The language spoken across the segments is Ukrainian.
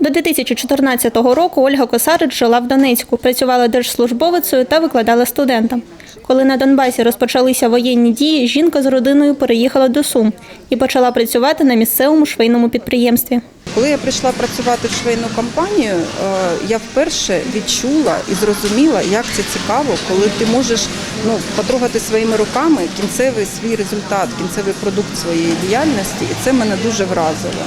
До 2014 року Ольга Косарич жила в Донецьку, працювала держслужбовицею та викладала студентам. Коли на Донбасі розпочалися воєнні дії, жінка з родиною переїхала до Сум і почала працювати на місцевому швейному підприємстві. Коли я прийшла працювати в швейну компанію, е, я вперше відчула і зрозуміла, як це цікаво, коли ти можеш ну, потрогати своїми руками кінцевий свій результат, кінцевий продукт своєї діяльності, і це мене дуже вразило.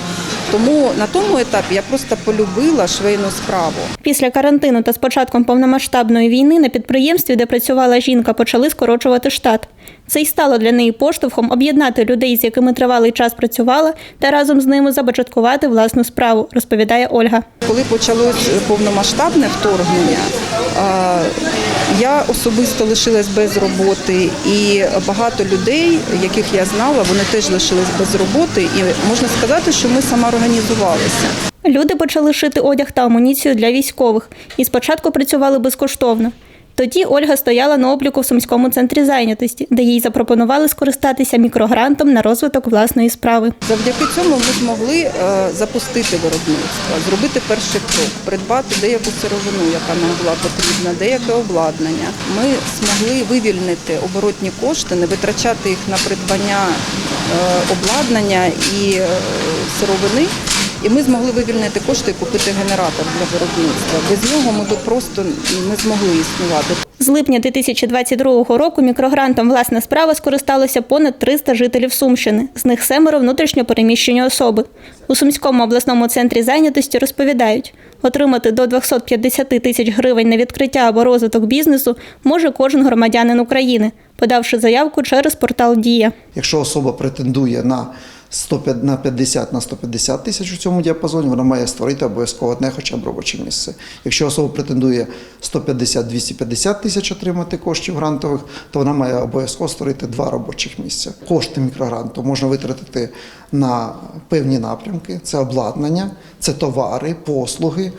Тому на тому етапі я просто полюбила швейну справу. Після карантину та з початком повномасштабної війни на підприємстві, де працювала жінка, почали скорочувати штат. Це й стало для неї поштовхом об'єднати людей, з якими тривалий час працювала, та разом з ними започаткувати власну справу, розповідає Ольга. Коли почалось повномасштабне вторгнення, я особисто лишилась без роботи, і багато людей, яких я знала, вони теж лишились без роботи. І можна сказати, що ми самоорганізувалися. Люди почали шити одяг та амуніцію для військових і спочатку працювали безкоштовно. Тоді Ольга стояла на обліку в Сумському центрі зайнятості, де їй запропонували скористатися мікрогрантом на розвиток власної справи. Завдяки цьому ми змогли е, запустити виробництво, зробити перший крок, придбати деяку сировину, яка нам була потрібна, деяке обладнання. Ми змогли вивільнити оборотні кошти, не витрачати їх на придбання е, обладнання і е, сировини. І ми змогли вивільнити кошти і купити генератор для виробництва. Без нього ми би просто не змогли існувати. З липня 2022 року мікрогрантом власна справа скористалося понад 300 жителів Сумщини, з них семеро внутрішньо переміщені особи. У Сумському обласному центрі зайнятості розповідають, отримати до 250 тисяч гривень на відкриття або розвиток бізнесу може кожен громадянин України, подавши заявку через портал Дія. Якщо особа претендує на 150 на 50 на 150 тисяч у цьому діапазоні, вона має створити обов'язково одне хоча б робоче місце. Якщо особа претендує 150-250 тисяч отримати коштів грантових, то вона має обов'язково створити два робочих місця. Кошти мікрогранту можна витратити на певні напрямки: це обладнання, це товари, послуги.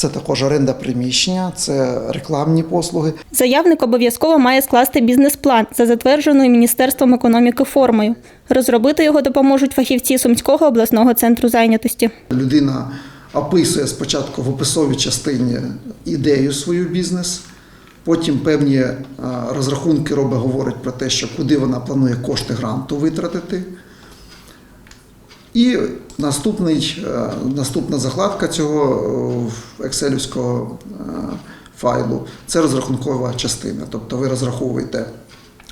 Це також оренда приміщення, це рекламні послуги. Заявник обов'язково має скласти бізнес-план за затвердженою Міністерством економіки формою. Розробити його допоможуть фахівці Сумського обласного центру зайнятості. Людина описує спочатку в описовій частині ідею свою бізнес, потім певні розрахунки робить, говорить про те, що куди вона планує кошти гранту витратити. І наступний, е, наступна закладка цього е, екселівського е, файлу це розрахункова частина. Тобто ви розраховуєте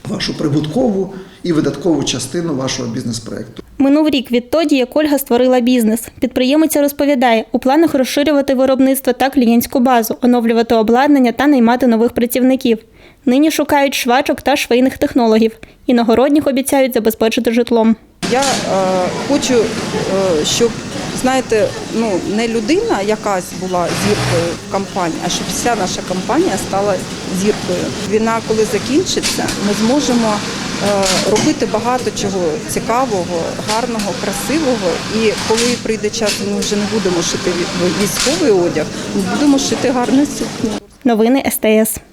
вашу прибуткову і видаткову частину вашого бізнес-проєкту. Минув рік відтоді, як Ольга створила бізнес. Підприємиця розповідає, у планах розширювати виробництво та клієнтську базу, оновлювати обладнання та наймати нових працівників. Нині шукають швачок та швейних технологів. Іногородніх обіцяють забезпечити житлом. Я е, хочу, е, щоб знаєте, ну не людина якась була зіркою в компанії, а щоб вся наша компанія стала зіркою. Війна, коли закінчиться, ми зможемо е, робити багато чого цікавого, гарного, красивого. І коли прийде час, ми вже не будемо шити військовий одяг, ми будемо шити гарну сукню. Новини СТС.